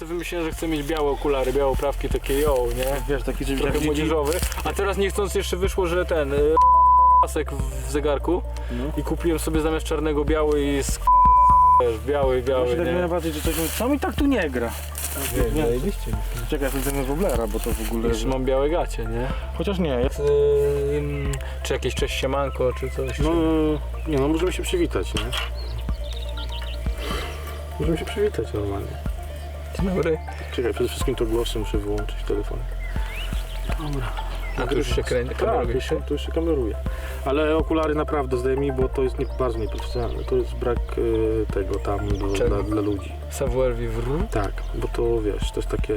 sobie wymyśliłem, że chcę mieć białe okulary, białe oprawki, takie yo, nie? Wiesz, taki czymś Trochę młodzieżowy. A teraz niechcąc jeszcze wyszło, że ten... y, pasek w zegarku No. i kupiłem sobie zamiast czarnego biały i z wiesz, biały, biały, się tak nie? że coś mówi, co mi tak tu nie gra? Nie, Nie. zajebiście. Czekaj, ja sobie Woblera, bo to w ogóle... Jeszcze mam białe gacie, nie? Chociaż nie, ja... Ym, czy jakieś cześć siemanko, czy coś. No, nie no, możemy się przywitać, nie? Możemy się przywitać normalnie. Dobry. Czekaj, przede wszystkim to głosy muszę wyłączyć telefon. A tu już się kręci, Tak, już się. już się kameruje. Ale okulary naprawdę zdejmij, bo to jest nie, bardzo nieprofesjonalne. To jest brak y, tego tam do, dla, dla ludzi. Savoir vivre. Tak, bo to wiesz, to jest takie...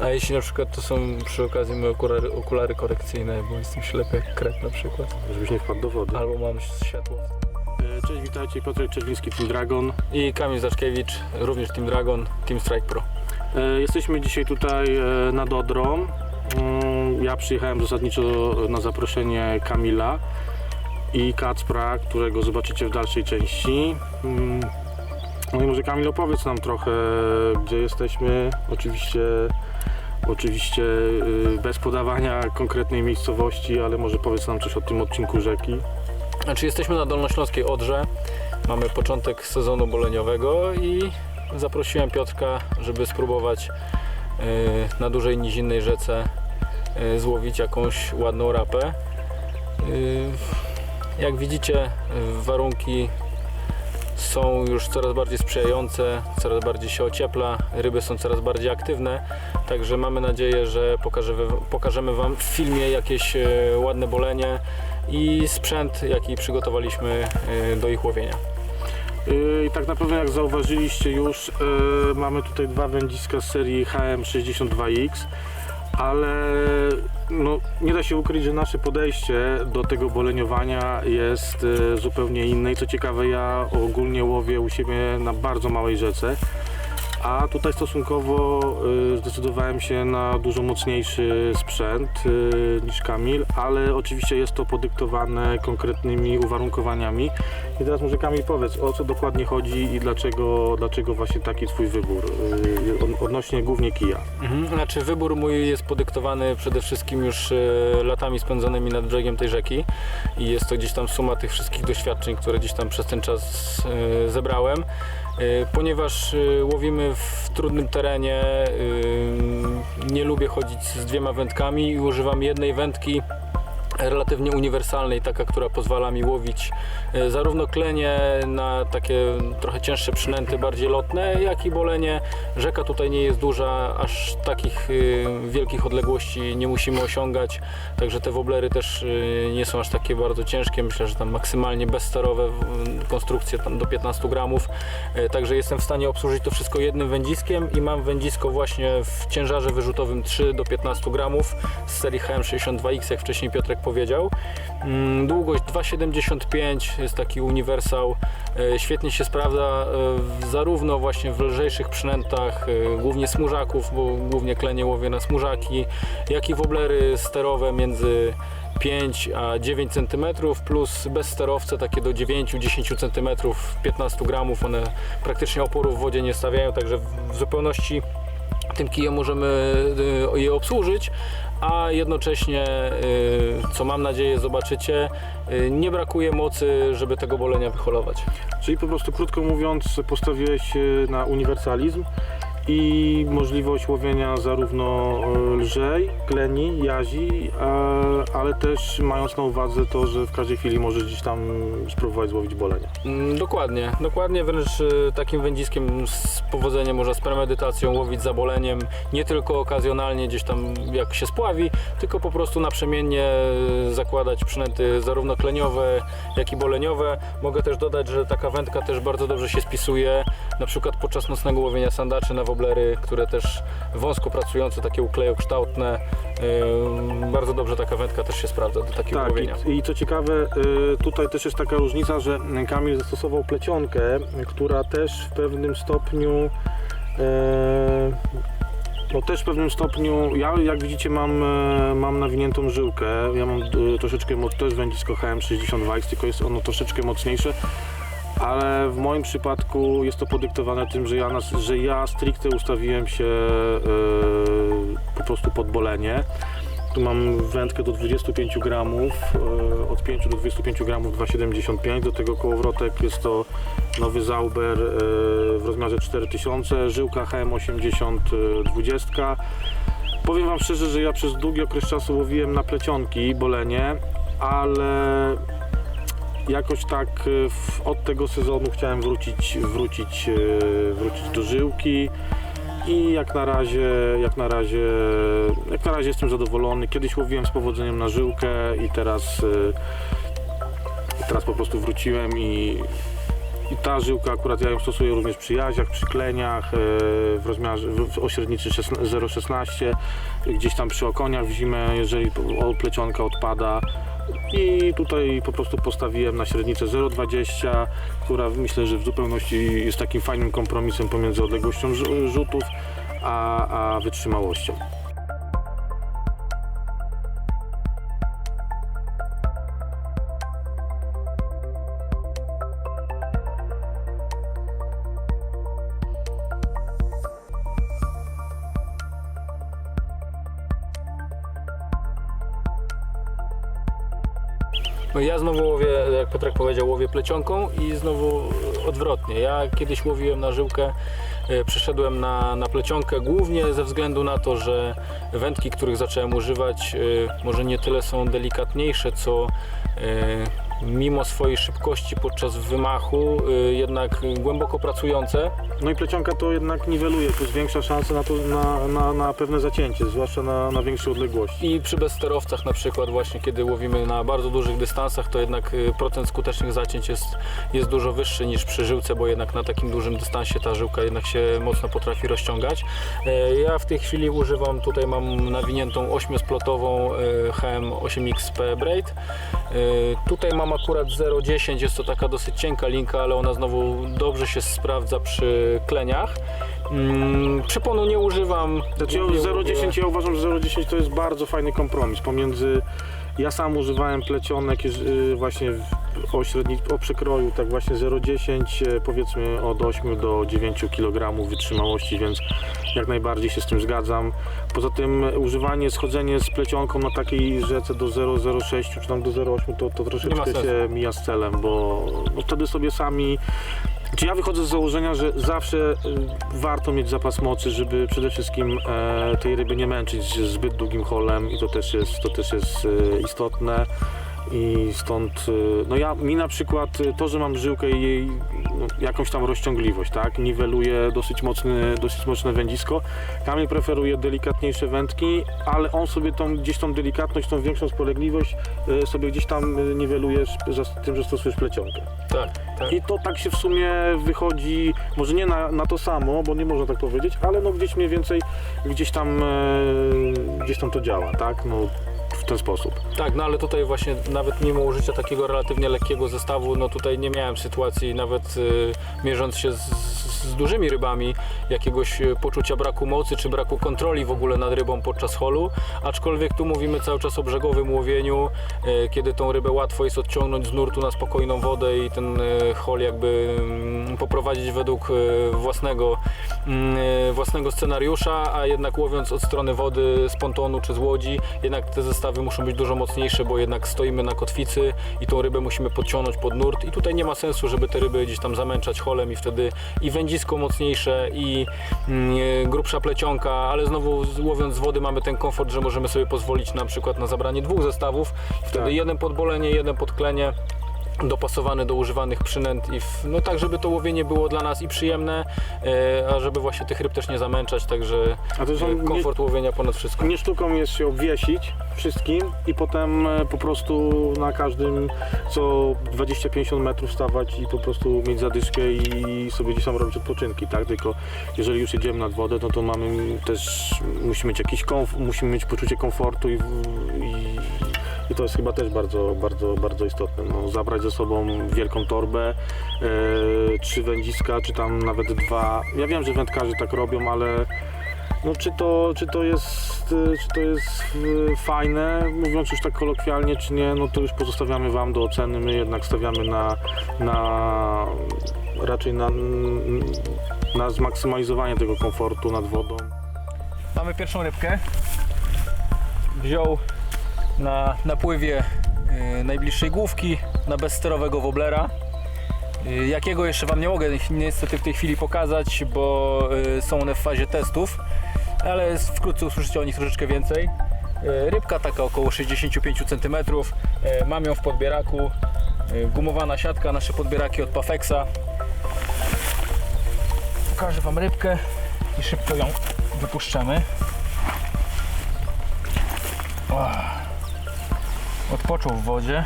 A jeśli na przykład to są przy okazji moje okulary, okulary korekcyjne, bo jestem ślepy jak kret na przykład. żebyś nie wpadł do wody. Albo mam światło. E, Cześć, witajcie, Piotrek Czerwiński, Team Dragon. I Kamil Zaczkiewicz, również Team Dragon, Team Strike Pro. E, Jesteśmy dzisiaj tutaj e, nad Odrą. Mm, Ja przyjechałem zasadniczo na zaproszenie Kamila i Kacpra, którego zobaczycie w dalszej części. Mm, No i może Kamil opowiedz nam trochę, gdzie jesteśmy. Oczywiście, oczywiście y, bez podawania konkretnej miejscowości, ale może powiedz nam coś o tym odcinku rzeki. Znaczy jesteśmy na Dolnośląskiej Odrze, mamy początek sezonu boleniowego i zaprosiłem Piotrka, żeby spróbować yy, na dużej nizinnej rzece yy, złowić jakąś ładną rapę. Yy, Jak widzicie, warunki są już coraz bardziej sprzyjające, coraz bardziej się ociepla, ryby są coraz bardziej aktywne, także mamy nadzieję, że pokażemy, Wam w filmie jakieś e, ładne bolenie i sprzęt, jaki przygotowaliśmy e, do ich łowienia. Yy, I tak na jak zauważyliście już, yy, mamy tutaj dwa wędziska z serii HM62X, ale no, nie da się ukryć, że nasze podejście do tego boleniowania jest zupełnie inne. I co ciekawe, ja ogólnie łowię u siebie na bardzo małej rzece. A tutaj stosunkowo y, zdecydowałem się na dużo mocniejszy sprzęt y, niż Kamil, ale oczywiście jest to podyktowane konkretnymi uwarunkowaniami. I teraz może Kamil powiedz, o co dokładnie chodzi i dlaczego, dlaczego właśnie taki Twój wybór y, od- odnośnie głównie kija. Mhm. Znaczy wybór mój jest podyktowany przede wszystkim już latami spędzonymi nad brzegiem tej rzeki i jest to gdzieś tam suma tych wszystkich doświadczeń, które gdzieś tam przez ten czas zebrałem. E, Ponieważ e, łowimy w trudnym terenie, e, nie lubię chodzić z dwiema wędkami i używam jednej wędki relatywnie uniwersalnej, taka, która pozwala mi łowić e, zarówno klenie na takie trochę cięższe przynęty, bardziej lotne, jak i bolenie. Rzeka tutaj nie jest duża, aż takich y, wielkich odległości nie musimy osiągać, także te woblery też y, nie są aż takie bardzo ciężkie. Myślę, że tam maksymalnie bezsterowe konstrukcje tam do 15 gramów, E, także jestem w stanie obsłużyć to wszystko jednym wędziskiem i mam wędzisko właśnie w ciężarze wyrzutowym 3 do 15 gramów z serii HM62X, jak wcześniej Piotrek powiedział. Mm, Długość 2,75 jest taki uniwersał. E, Świetnie się sprawdza e, zarówno właśnie w lżejszych przynętach, e, głównie smużaków, bo głównie klenie łowię na smużaki, jak i woblery sterowe między 5 a 9 cm plus bezsterowce takie do 9-10 cm 15 gramów. One praktycznie oporu w wodzie nie stawiają, także w- zupełności tym kijem możemy je obsłużyć, a jednocześnie, y, co mam nadzieję zobaczycie, y, nie brakuje mocy, żeby tego bolenia wyholować. Czyli po prostu krótko mówiąc postawiłeś na uniwersalizm i możliwość łowienia zarówno e, lżej, kleni, jazi, e, ale też mając na uwadze to, że w każdej chwili możesz gdzieś tam spróbować złowić bolenia. Mm, Dokładnie, dokładnie wręcz y, takim wędziskiem z powodzeniem można z premedytacją łowić zaboleniem, nie tylko okazjonalnie gdzieś tam jak się spławi, tylko po prostu naprzemiennie zakładać przynęty zarówno kleniowe, jak i boleniowe. Mogę też dodać, że taka wędka też bardzo dobrze się spisuje, na przykład podczas nocnego łowienia sandaczy na woblery, które też wąsko pracujące, takie uklejokształtne, y, bardzo dobrze taka wędka też się sprawdza do takiego Tak, łowienia. i, i co ciekawe, y, tutaj też jest taka różnica, że Kamil zastosował plecionkę, która też w pewnym stopniu e, no też w pewnym stopniu, ja jak widzicie mam, e, mam nawiniętą żyłkę, ja mam troszeczkę, jest wędzisko HM62X, tylko jest ono troszeczkę mocniejsze, ale w moim przypadku jest to podyktowane tym, że ja, że ja stricte ustawiłem się e, po prostu pod bolenie. Tu mam wędkę do 25 gramów, e, od 5 do 25 gramów 2,75, do tego kołowrotek jest to nowy Zauber e, w rozmiarze 4000, żyłka HM80 e, 20. Powiem Wam szczerze, że ja przez długi okres czasu łowiłem na plecionki, bolenie, ale jakoś tak e, w, od tego sezonu chciałem wrócić, wrócić, e, wrócić do żyłki i jak na razie, jak na razie, jak na razie jestem zadowolony. Kiedyś łowiłem z powodzeniem na żyłkę i teraz, e, teraz po prostu wróciłem i, i ta żyłka akurat ja ją stosuję również przy jaziach, przy kleniach w rozmiarze w, ośrednicy 16 0,16 gdzieś tam przy okoniach w zimę, jeżeli plecionka odpada i tutaj po prostu postawiłem na średnicę 0,20, która myślę, że w zupełności jest takim fajnym kompromisem pomiędzy odległością rzu- rzutów a, a wytrzymałością. Piotrek powiedział, łowię plecionką i znowu odwrotnie. Ja kiedyś łowiłem na żyłkę, e, przeszedłem na, na plecionkę głównie ze względu na to, że wędki, których zacząłem używać, e, może nie tyle są delikatniejsze, co e, mimo swojej szybkości podczas wymachu, e, jednak głęboko pracujące. No i plecionka to jednak niweluje, to jest większa szansa na, to, na, na, na pewne zacięcie, zwłaszcza na, na większej odległości. I przy bezsterowcach na przykład właśnie, kiedy łowimy na bardzo dużych dystansach, to jednak y, procent skutecznych zacięć jest, jest dużo wyższy niż przy żyłce, bo jednak na takim dużym dystansie ta żyłka jednak się mocno potrafi rozciągać. E, Ja w tej chwili używam, tutaj mam nawiniętą 8-splotową e, HM8XP Braid. E, Tutaj mam akurat 0,10, jest to taka dosyć cienka linka, ale ona znowu dobrze się sprawdza przy kleniach. Mm, Przyponu nie używam. Znaczy głównie 0,10 ja uważam, że 0,10 to jest bardzo fajny kompromis pomiędzy ja sam używałem plecionek y, właśnie o, średni, o przekroju, tak właśnie 0,10 y, powiedzmy od 8 do 9 kg wytrzymałości, więc jak najbardziej się z tym zgadzam. Poza tym używanie, schodzenie z plecionką na takiej rzece do 0,06 czy tam do 0,8 to, to troszeczkę się mija z celem, bo no wtedy sobie sami czy ja wychodzę z założenia, że zawsze y, warto mieć zapas mocy, żeby przede wszystkim e, tej ryby nie męczyć zbyt długim holem i to też jest, to też jest e, istotne. I stąd, y, no ja, mi na przykład y, to, że mam żyłkę i jej no, jakąś tam rozciągliwość, tak, niweluje dosyć, mocny, dosyć mocne wędzisko. Kamil preferuje delikatniejsze wędki, ale on sobie tą, gdzieś tą delikatność, tą większą spolegliwość y, sobie gdzieś tam y, niwelujesz za tym, że stosujesz plecionkę. Tak, tak. I to tak się w sumie wychodzi, może nie na, na to samo, bo nie można tak powiedzieć, ale no gdzieś mniej więcej, gdzieś tam, gdzieś tam to działa, tak? No ten sposób. Tak, no ale tutaj właśnie nawet mimo użycia takiego relatywnie lekkiego zestawu, no tutaj nie miałem sytuacji nawet y, mierząc się z, z dużymi rybami jakiegoś y, poczucia braku mocy czy braku kontroli w ogóle nad rybą podczas holu, aczkolwiek tu mówimy cały czas o brzegowym łowieniu, y, kiedy tą rybę łatwo jest odciągnąć z nurtu na spokojną wodę i ten y, hol jakby mm, poprowadzić według y, własnego, mm, y, własnego scenariusza, a jednak łowiąc od strony wody z pontonu czy z łodzi, jednak te zestawy muszą być dużo mocniejsze, bo jednak stoimy na kotwicy i tą rybę musimy podciągnąć pod nurt. I tutaj nie ma sensu, żeby te ryby gdzieś tam zamęczać holem i wtedy i wędzisko mocniejsze i mm, e, grubsza plecionka, ale znowu łowiąc z wody mamy ten komfort, że możemy sobie pozwolić na przykład na zabranie dwóch zestawów, wtedy Tak. jeden pod bolenie, jeden pod klenie dopasowany do używanych przynęt i w, no tak, żeby to łowienie było dla nas i przyjemne, e, a żeby właśnie tych ryb też nie zamęczać, także A to są e, komfort łowienia ponad wszystko. nie sztuką jest się obwiesić wszystkim i potem e, po prostu na każdym co 20-50 metrów stawać i po prostu mieć zadyszkę i sobie gdzieś tam robić odpoczynki, tak? Tylko jeżeli już jedziemy nad wodę, no to mamy też, musimy mieć jakiś komf- musimy mieć poczucie komfortu i, i, i to jest chyba też bardzo, bardzo, bardzo istotne. No, zabrać ze sobą wielką torbę, e, trzy wędziska, czy tam nawet dwa. Ja wiem, że wędkarze tak robią, ale No czy to, czy to jest, y, czy to jest y, fajne, mówiąc już tak kolokwialnie, czy nie, no to już pozostawiamy Wam do oceny. My jednak stawiamy na, na raczej na, na zmaksymalizowanie tego komfortu nad wodą. Mamy pierwszą rybkę. Wziął na napływie y, najbliższej główki na bezsterowego woblera. Y, jakiego jeszcze Wam nie mogę niestety w tej chwili pokazać, bo y, są one w fazie testów, ale wkrótce usłyszycie o nich troszeczkę więcej. Rybka taka około 65 cm. Mam ją w podbieraku. Gumowana siatka, nasze podbieraki od Pafexa. Pokażę Wam rybkę i szybko ją wypuszczamy. Odpoczął w wodzie.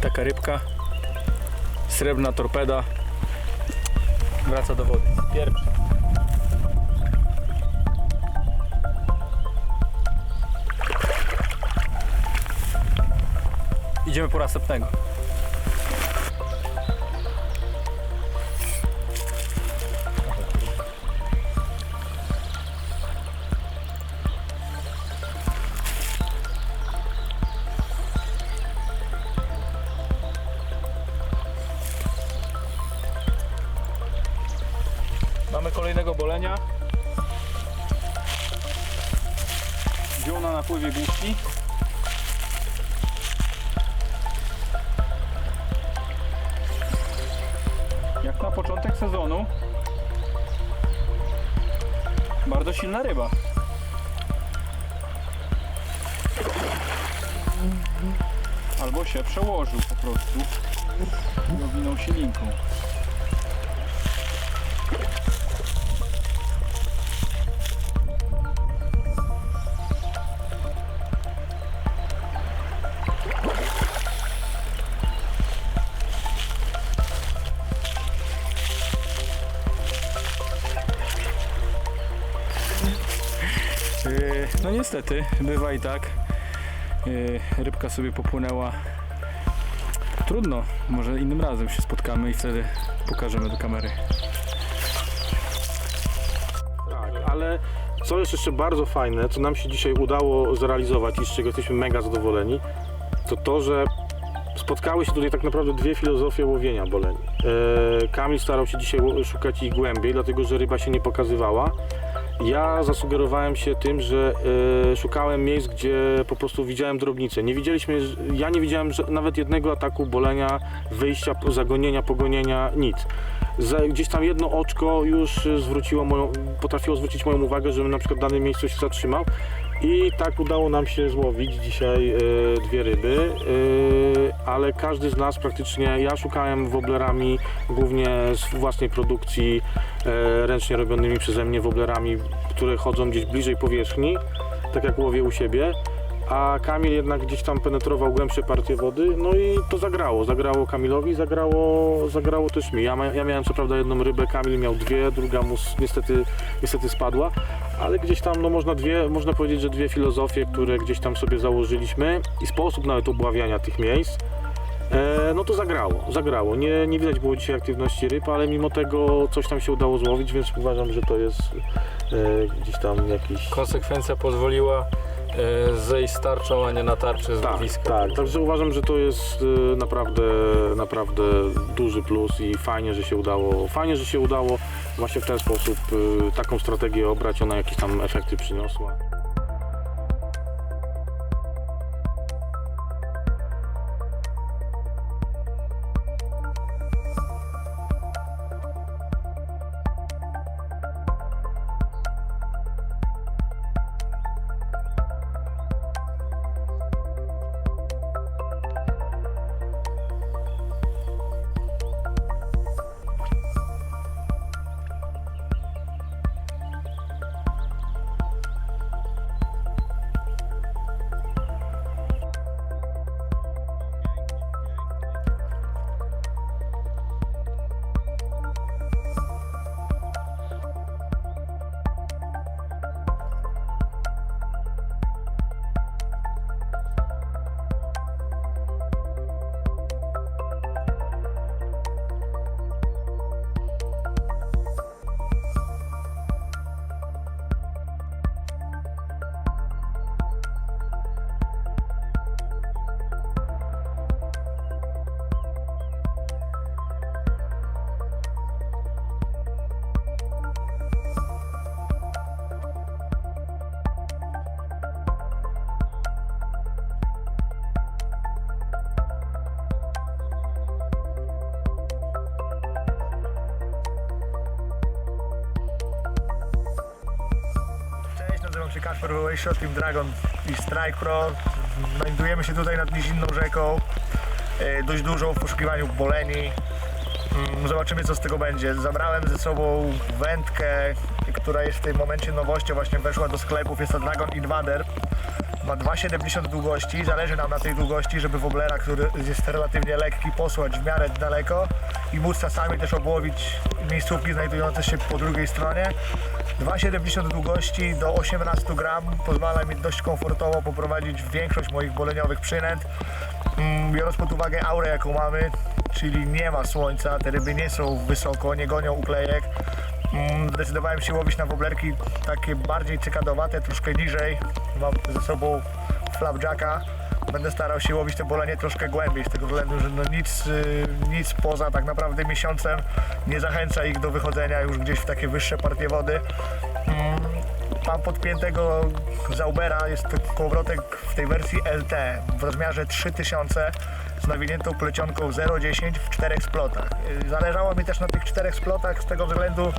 Taka rybka. Srebrna torpeda. Wraca do wody. Pierwszy. Idziemy po następnego. Wziął na napływie główki. Jak na początek sezonu. Bardzo silna ryba. Albo się przełożył po prostu. I owinął się linką. No niestety, bywa i tak. Yy, Rybka sobie popłynęła. Trudno, może innym razem się spotkamy i wtedy pokażemy do kamery. Tak, ale co jest jeszcze bardzo fajne, co nam się dzisiaj udało zrealizować i z czego jesteśmy mega zadowoleni, to to, że spotkały się tutaj tak naprawdę dwie filozofie łowienia boleni. E, Kamil starał się dzisiaj szukać ich głębiej, dlatego że ryba się nie pokazywała. Ja zasugerowałem się tym, że e, szukałem miejsc, gdzie po prostu widziałem drobnice. Nie widzieliśmy, ja nie widziałem nawet jednego ataku bolenia, wyjścia, zagonienia, pogonienia, nic. Gdzieś tam jedno oczko już y, zwróciło moją, potrafiło zwrócić moją uwagę, żebym na przykład w danym miejscu się zatrzymał. I tak udało nam się złowić dzisiaj e, dwie ryby, e, ale każdy z nas praktycznie, ja szukałem woblerami głównie z własnej produkcji, e, ręcznie robionymi przeze mnie woblerami, które chodzą gdzieś bliżej powierzchni, tak jak łowię u siebie. A Kamil jednak gdzieś tam penetrował głębsze partie wody, no i to zagrało. Zagrało Kamilowi, zagrało, zagrało też mi. Ja, ja miałem co prawda jedną rybę, Kamil miał dwie, druga mu niestety, niestety spadła, ale gdzieś tam no można, dwie, można powiedzieć, że dwie filozofie, które gdzieś tam sobie założyliśmy i sposób nawet obławiania tych miejsc, e, no to zagrało, zagrało. Nie, nie widać było dzisiaj aktywności ryb, ale mimo tego coś tam się udało złowić, więc uważam, że to jest e, gdzieś tam jakiś... Konsekwencja pozwoliła zejść z tarczą, a nie na tarczę z Tak, łowiska. tak, także uważam, że to jest y, naprawdę, naprawdę duży plus i fajnie, że się udało, fajnie, że się udało właśnie w ten sposób y, taką strategię obrać, ona jakieś tam efekty przyniosła. Hołejszo, Team Dragon i Strike Pro. Znajdujemy się tutaj nad nizinną rzeką, e, dość dużą w poszukiwaniu boleni. Mm, Zobaczymy co z tego będzie. Zabrałem ze sobą wędkę, która jest w tym momencie nowością, właśnie weszła do sklepów, jest to Dragon Invader. Ma 2,70 długości, zależy nam na tej długości, żeby woblera, który jest relatywnie lekki, posłać w miarę daleko i móc czasami też obłowić miejscówki znajdujące się po drugiej stronie. 2,70 długości do 18 gram pozwala mi dość komfortowo poprowadzić większość moich boleniowych przynęt. Mm, Biorąc pod uwagę aurę jaką mamy, czyli nie ma słońca, te ryby nie są wysoko, nie gonią uklejek. Mm, Zdecydowałem się łowić na woblerki takie bardziej cykadowate, troszkę niżej. Mam ze sobą flapjacka. Będę starał się łowić te bolenie troszkę głębiej, z tego względu, że no nic, y, nic poza tak naprawdę miesiącem nie zachęca ich do wychodzenia już gdzieś w takie wyższe partie wody. Mam podpiętego Zaubera, jest to kołowrotek w tej wersji LT w rozmiarze 3000 z nawiniętą plecionką 0,10 w czterech splotach. Zależało mi też na tych czterech splotach z tego względu,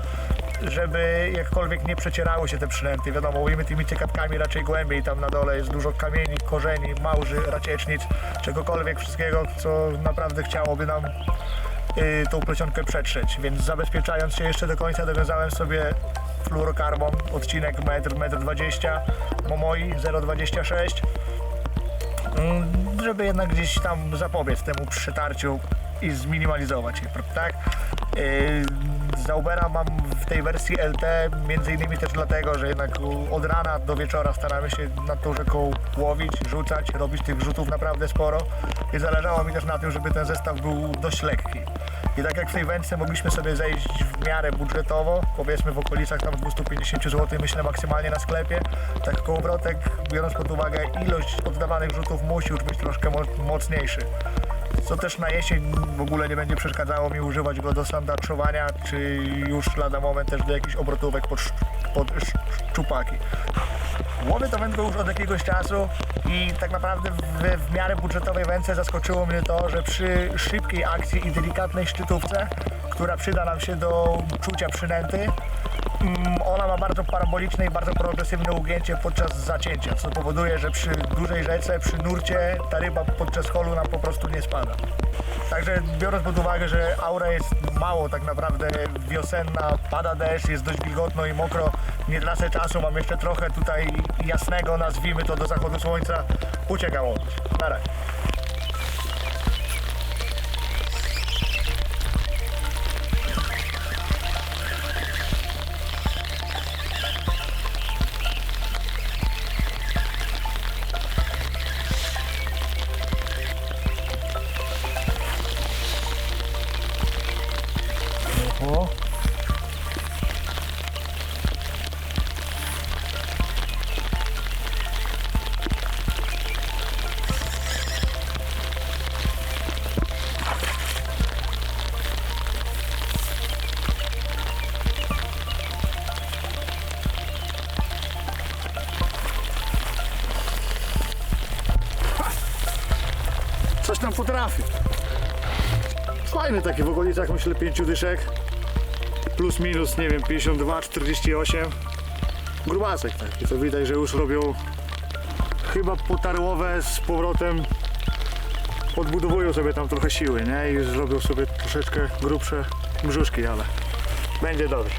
żeby jakkolwiek nie przecierały się te przynęty. Wiadomo, łowimy tymi cykatkami raczej głębiej, tam na dole jest dużo kamieni, korzeni, małży, raciecznic, czegokolwiek, wszystkiego, co naprawdę chciałoby nam y, tą plecionkę przetrzeć, więc zabezpieczając się jeszcze do końca dowiązałem sobie fluorokarbon, odcinek 1,20 m, Momoi 0,26 Mm, żeby jednak gdzieś tam zapobiec temu przetarciu i zminimalizować je, tak? Yy, Zaubera mam w tej wersji LT między innymi też dlatego, że jednak od rana do wieczora staramy się nad tą rzeką łowić, rzucać, robić tych rzutów naprawdę sporo i zależało mi też na tym, żeby ten zestaw był dość lekki. I tak jak w tej wędce mogliśmy sobie zejść w miarę budżetowo, powiedzmy w okolicach tam 250 zł myślę maksymalnie na sklepie, tak kołowrotek biorąc pod uwagę ilość oddawanych rzutów musi już być troszkę mo- mocniejszy co też na jesień w ogóle nie będzie przeszkadzało mi używać go do sandaczowania, czy już lada moment też do jakichś obrotówek pod, pod sz- szczupaki. Łowię to wędką już od jakiegoś czasu i tak naprawdę w, w miarę budżetowej wędce zaskoczyło mnie to, że przy szybkiej akcji i delikatnej szczytówce, która przyda nam się do czucia przynęty, Mm, Ona ma bardzo paraboliczne i bardzo progresywne ugięcie podczas zacięcia, co powoduje, że przy dużej rzece, przy nurcie ta ryba podczas holu nam po prostu nie spada. Także biorąc pod uwagę, że aura jest mało tak naprawdę wiosenna, pada deszcz, jest dość wilgotno i mokro, nie tracę czasu, mam jeszcze trochę tutaj jasnego, nazwijmy to do zachodu słońca, uciekam łowić. Na razie. Tam potrafi. Fajny taki w okolicach myślę pięciu dyszek plus minus, nie wiem, 52, 48. Grubasek taki, to widać, że już robią chyba potarłowe z powrotem odbudowują sobie tam trochę siły, nie? I już robią sobie troszeczkę grubsze brzuszki, ale będzie dobrze.